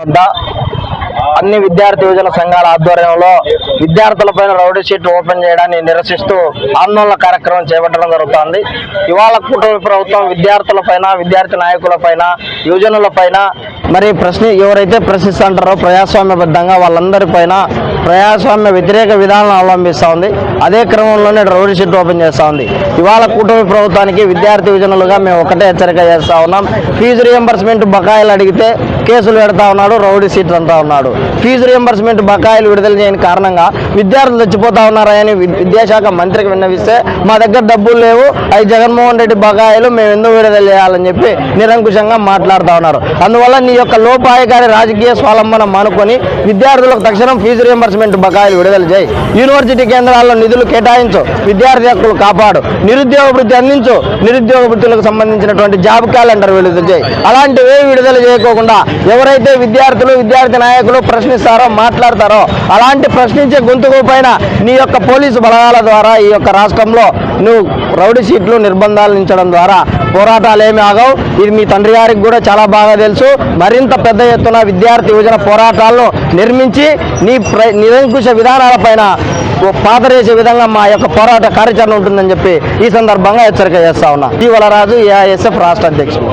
వద్ద అన్ని విద్యార్థి యువజన సంఘాల ఆధ్వర్యంలో విద్యార్థులపైన రౌడీ షీట్ ఓపెన్ చేయడాన్ని నిరసిస్తూ ఆందోళన కార్యక్రమం చేపట్టడం జరుగుతోంది. ఇవాళ కుటుంబ ప్రభుత్వం విద్యార్థులపైన విద్యార్థి నాయకులపైన యువజనులపైన మరి ప్రశ్న ఎవరైతే ప్రశ్నిస్తుంటారో ప్రజాస్వామ్యబద్ధంగా వాళ్ళందరిపైన ప్రజాస్వామ్య వ్యతిరేక విధానాలను అవలంబిస్తూ ఉంది. అదే క్రమంలోనే రౌడీ షీట్ ఓపెన్ చేస్తూ ఉంది. ఇవాళ కూటమి ప్రభుత్వానికి విద్యార్థి విజనులుగా మేము ఒకటే హెచ్చరిక చేస్తా ఉన్నాం. ఫీజు రియంబర్స్మెంట్ బకాయిలు అడిగితే కేసులు పెడతా ఉన్నాడు రౌడీ సీట్ అంటా ఉన్నాడు. ఫీజు రియంబర్స్మెంట్ బకాయిలు విడుదల చేయని కారణంగా విద్యార్థులు చచ్చిపోతా ఉన్నారని వి- విద్యాశాఖ మంత్రికి విన్నవిస్తే మా దగ్గర డబ్బులు లేవు అవి జగన్మోహన్ రెడ్డి బకాయిలు మేము ఎందుకు విడుదల చేయాలని చెప్పి నిరంకుశంగా మాట్లాడుతూ ఉన్నారు. అందువల్ల నీ యొక్క లోపాయకారి రాజకీయ స్వాలంబన మానుకొని విద్యార్థులకు తక్షణం ఫీజు రియంబర్స్మెంట్ బకాయిలు విడుదల చేయి. యూనివర్సిటీ కేంద్రాల్లో నిధులు కేటాయించు. విద్యార్థి హక్కులు కాపాడు. నిరుద్యోగ వృత్తి అందించు. నిరుద్యోగ వృత్తులకు సంబంధించినటువంటి జాబ్ క్యాలెండర్ విడుదల చేయి. అలాంటివి విడుదల చేయకోకుండా ఎవరైతే విద్యార్థులు విద్యార్థి నాయకులు ప్రశ్నిస్తారో మాట్లాడతారో అలాంటి ప్రశ్నించే గొంతుకు పైన నీ యొక్క పోలీసు బలగాల ద్వారా ఈ యొక్క రాష్ట్రంలో నువ్వు రౌడీ సీట్లు నిర్బంధాలు ఉంచడం ద్వారా పోరాటాలు ఏమి ఆగవు. ఇది మీ తండ్రి గారికి కూడా చాలా బాగా తెలుసు. మరింత పెద్ద ఎత్తున విద్యార్థి యువజన పోరాటాలను నిర్మించి నీ ప్ర నిరంకుశ విధానాలపైన పాతరేసే విధంగా మా యొక్క పోరాట కార్యాచరణ ఉంటుందని చెప్పి ఈ సందర్భంగా హెచ్చరిక చేస్తా ఉన్నా. ఇటీవల రాజు ఏఐఎస్ఎఫ్ రాష్ట్ర అధ్యక్షుడు.